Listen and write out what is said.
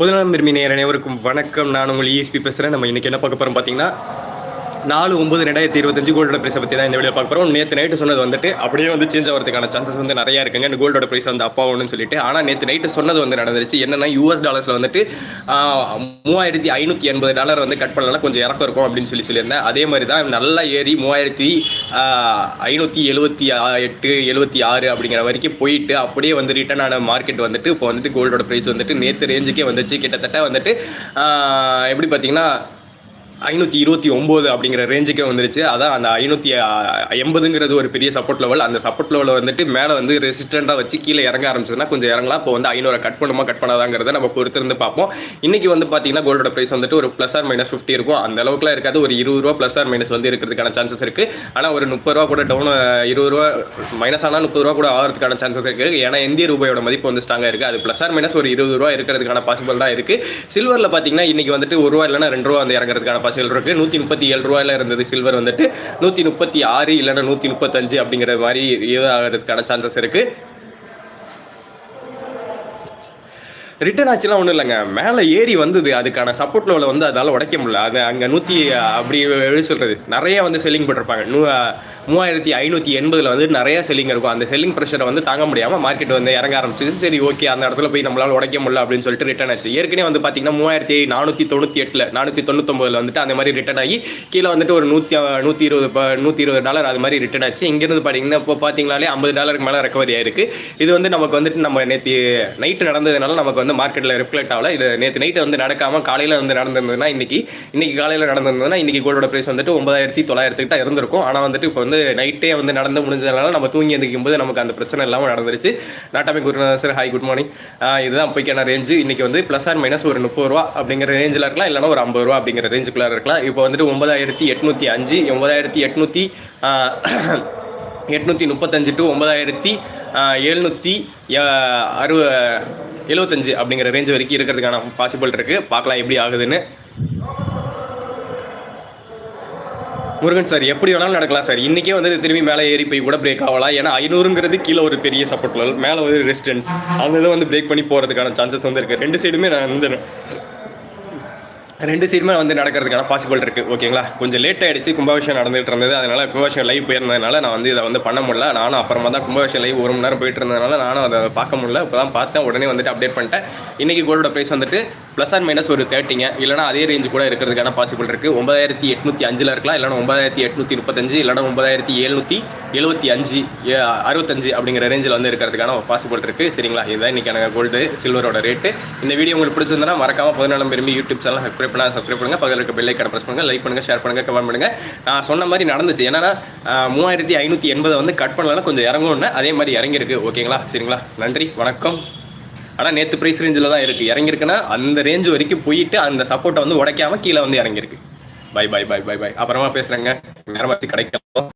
பொதுநலம் விரும்பி நேர அனைவருக்கும் வணக்கம். நான் உங்கள் இஎஸ்பி பேசுகிறேன் நம்ம இன்றைக்கி என்ன பார்க்க போகிறோம் பார்த்தீங்கன்னா நாலு ஒன்பது ரெண்டாயிரத்தி இருபத்தஞ்சு கோல்டோட ப்ரைஸை பற்றி தான் இந்த வீடியோ பார்க்க போகிறோம் நேற்று நைட்டு சொன்னது வந்துட்டு அப்படியே வந்து சேஞ்ச் ஆகிறதுக்கான சான்சஸ் வந்து நிறையா இருக்குங்க. இந்த கோல்டோட ப்ரைஸ் வந்து அப்பா ஒன்றுன்னு சொல்லிட்டு. ஆனால் நேற்று நைட்டு சொன்னது வந்து நடந்துருச்சு. என்னன்னா யூஎஸ் டாலர்ஸில் வந்துட்டு மூவாயிரத்தி ஐநூற்றி எண்பது டாலர் வந்து கட் பண்ணலாம் கொஞ்சம் இறக்கம் இருக்கும் அப்படின்னு சொல்லி சொல்லியிருந்தேன். அதே மாதிரி தான் நல்லா ஏறி மூவாயிரத்தி ஐநூற்றி எழுபத்தி எட்டு எழுபத்தி ஆறு அப்படிங்கிற வரைக்கும் போயிட்டு அப்படியே வந்து ரிட்டர்ன் ஆன மார்க்கெட் வந்துட்டு இப்போ வந்துட்டு கோல்டோட ப்ரைஸ் வந்துட்டு நேற்று ரேஞ்சுக்கே வந்துச்சு. கிட்டத்தட்ட வந்துட்டு எப்படி பார்த்தீங்கன்னா ஐநூற்றி இருபத்தி ஒம்பது அப்படிங்கிற ரேஞ்சுக்கே வந்துருச்சு. அதான் அந்த ஐநூற்றி எண்பதுங்கிறது ஒரு பெரிய சப்போர்ட் லெவல் அந்த சப்போர்ட் லெவலில் வந்துட்டு மேலே வந்து ரெசிஸ்டண்ட்டாக வச்சு கீழே இறங்க ஆரம்பிச்சதுன்னா கொஞ்சம் இறங்கலாம். இப்போ வந்து ஐநூறு கட் பண்ணுமா கட் பண்ணாதாங்கிறத நம்ம பொறுத்திருந்து பார்ப்போம். இன்னைக்கு வந்து பார்த்தீங்கன்னா கோல்டோட ப்ரைஸ் வந்துட்டு ஒரு ப்ளஸ் ஆர் மைனஸ் ஃபிஃப்டி இருக்கும். அந்த அளவுக்குலாம் இருக்காது. ஒரு இருபது ரூபா ப்ளஸ் ஆர் மைனஸ் வந்து இருக்கிறதுக்கான சான்சஸ் இருக்குது ஆனால் ஒரு முப்பது ரூபா கூட டவுன் இருபது ரூபா மைனஸ் ஆனால் முப்பது ரூபா கூட ஆகிறதுக்கான சான்சஸ் இருக்குது ஏன்னா இந்திய ரூபாயோட மதிப்பு வந்து ஸ்ட்ராங்காக இருக்குது அது ப்ளஸ் ஆர் மைனஸ் ஒரு இருபது ரூபா இருக்கிறதுக்கான பாசிபிள் தான் இருக்குது சில்வரில் பார்த்தீங்கன்னா இன்னைக்கு வந்துட்டு ஒரு ரூபா இல்லைனா ரெண்டு ரூபா வந்து இறங்குறதுக்கான பாசிபிள் இருக்குது நூற்றி முப்பத்தி ஏழு ரூபாயில இருந்தது சில்வர் வந்துட்டு. நூற்றி முப்பத்தி ஆறு இல்லைன்னா நூற்றி முப்பத்தஞ்சு அப்படிங்கிற மாதிரி இதாகிறதுக்கான சான்சஸ் இருக்குது ரிட்டர்ன் ஆச்சுலாம் ஒன்றும் இல்லைங்க. மேலே ஏறி வந்தது. அதுக்கான சப்போர்ட் லெவலில் வந்து அதால் உடைக்க முடியல. அது அங்கே நூற்றி அப்படி எப்படி சொல்கிறது நிறைய வந்து செல்லிங் போட்டிருப்பாங்க. நூ மூவாயிரத்தி ஐநூற்றி எண்பதில் வந்து நிறைய செல்லிங் இருக்கும். அந்த செல்லிங் ப்ரெஷரை வந்து தாங்க முடியாமல் மார்க்கெட் வந்து இறங்க ஆரம்பிச்சிது. சரி ஓகே அந்த இடத்துல போய் நம்மளால் உடைக்க முடியல அப்படின்னு சொல்லிட்டு ரிட்டர்ன் ஆச்சு. ஏற்கனவே வந்து பார்த்தீங்கன்னா மூவாயிரத்தி நானூற்றி தொண்ணூற்றி எட்டில் நானூற்றி தொண்ணூத்தொம்பதில் வந்துட்டு அந்த மாதிரி ரிட்டர்ன் ஆகி கீழே வந்துட்டு ஒரு நூற்றி நூற்றி இருபது ப- நூற்றி இருபது டாலர் அது மாதிரி ரிட்டர்ன் ஆச்சு. இங்கேருந்து பார்த்தீங்கன்னா இப்போ பார்த்தீங்கனாலே ஐம்பது டாலருக்கு மேலே ரெக்கவரி ஆயிருக்கு. இது வந்து நமக்கு வந்துட்டு நம்ம நேற்று நைட்டு நடந்ததுனால நமக்கு வந்து மார்க்கெட்டில் ரிஃப்ளெக்ட் ஆகல. இது நேற்று நைட்டு வந்து நடக்காமல் காலையில் வந்து நடந்திருந்ததுன்னா இன்னைக்கு இன்னைக்கு காலையில் நடந்திருந்ததுன்னா இன்றைக்கி கோல்டோட ப்ரைஸ் வந்துட்டு ஒன்பதாயிரத்தி தொள்ளாயிரத்துக்கிட்ட இருந்திருக்கும். ஆனால் வந்துட்டு இப்போ வந்து நைட்டே வந்து நடந்து முடிஞ்சதுனால நம்ம தூங்கி எந்திரிக்கும் போது நமக்கு அந்த பிரச்சனை இல்லாமல் நடந்துருச்சு. நாட்டாமி குருநாதர் சார் ஹாய் குட் மார்னிங் இதுதான் போய்க்கான ரேஞ்சு இன்னைக்கு வந்து ப்ளஸ் ஆர் மைனஸ் ஒரு முப்பது ரூபா அப்படிங்கிற ரேஞ்சில் இருக்கலாம் இல்லைனா ஒரு ஐம்பது ரூபா அப்படிங்கிற ரேஞ்சுக்குள்ளே இருக்கலாம். இப்போ வந்துட்டு ஒன்பதாயிரத்தி எட்நூற்றி அஞ்சு ஒன்பதாயிரத்தி எட்நூற்றி எட்நூற்றி முப்பத்தஞ்சு டு ஒன்பதாயிரத்தி எழுநூற்றி அறுபது எழுபத்தஞ்சு அப்படிங்கிற ரேஞ்ச் வரைக்கும் இருக்கிறதுக்கான பாசிபிள் இருக்குது பார்க்கலாம் எப்படி ஆகுதுன்னு. முருகன் சார் எப்படி வேணாலும் நடக்கலாம் சார் இன்றைக்கே வந்து திரும்பி மேலே ஏறி போய் கூட பிரேக் ஆகலாம். ஏன்னா ஐநூறுங்கிறது கீழே ஒரு பெரிய சப்போர்ட் மேலே வந்து ரெசிடென்ஸ் அந்த இதை வந்து பிரேக் பண்ணி போகிறதுக்கான சான்சஸ் வந்து இருக்குது ரெண்டு சைடுமே நான் வந்து ரெண்டு சைடுமே வந்து நடக்கிறதுக்கான பாசிபிள் இருக்குது ஓகேங்களா கொஞ்சம் லேட் ஆகிடுச்சு கும்பாபிஷேகம் நடந்துகிட்டு இருந்தது. அதனால் கும்பாபிஷேகம் லைவ் போயிருந்ததுனால நான் வந்து இதை வந்து பண்ண முடியல. நானும் அப்புறமா தான் கும்பாபிஷேகம் லைவ் ஒரு மணி நேரம் போயிட்டு இருந்ததுனால நானும் அதை பார்க்க முடியல. இப்போ தான் பார்த்தேன். உடனே வந்துட்டு அப்டேட் பண்ணிட்டேன். இன்றைக்கி கோல்டோட ப்ரைஸ் வந்துட்டு ப்ளஸ் அண்ட் மைனஸ் ஒரு தேர்ட்டிங்க இல்லைனா அதே ரேஞ்ச் கூட இருக்கிறதுக்கான பாசிபிள் இருக்குது ஒன்பதாயிரத்தி எட்நூற்றி அஞ்சில் இருக்கலாம். இல்லைனா ஒன்பதாயிரத்தி எட்நூற்றி முப்பத்தஞ்சு இல்லைனா ஒன்பதாயிரத்தி எழுநூற்றி எழுபத்தி அஞ்சு அறுபத்தஞ்சு அப்படிங்கிற ரேஞ்சில் வந்து இருக்கிறதுக்கான பாசிபிள் இருக்குது சரிங்களா? இதுதான் இன்றைக்கான கோல்டு சில்வரோட ரேட்டு இந்த வீடியோ உங்களுக்கு பிடிச்சிருந்தா மறக்காம பதினாலாம் விரும்பி யூடியூப் சேனல் சப்ஸ்கிரைப் பண்ணால் சப்ஸ்கிரைப் பண்ணுங்கள் பக்கத்தில் இருக்க பெல்லை கடை ப்ரெஸ் பண்ணுங்கள் லைக் பண்ணுங்கள் ஷேர் பண்ணுங்கள் கமெண்ட் பண்ணுங்கள் நான் சொன்ன மாதிரி நடந்துச்சு. ஏன்னா மூவாயிரத்தி ஐநூற்றி எண்பதை வந்து கட் பண்ணலன்னா கொஞ்சம் இறங்கணும்னு அதே மாதிரி இறங்கியிருக்கு. ஓகேங்களா? சரிங்களா? நன்றி வணக்கம். ஆனால் நேற்று ப்ரைஸ் ரேஞ்சில் தான் இருக்குது இறங்கியிருக்குன்னா அந்த ரேஞ்ச் வரைக்கும் போயிட்டு அந்த சப்போர்ட்டை வந்து உடைக்காமல் கீழே வந்து இறங்கியிருக்கு. Bye bye bye bye bye அப்புறமா பேசுகிறேங்க நேரம் வச்சு கிடைக்கலாம்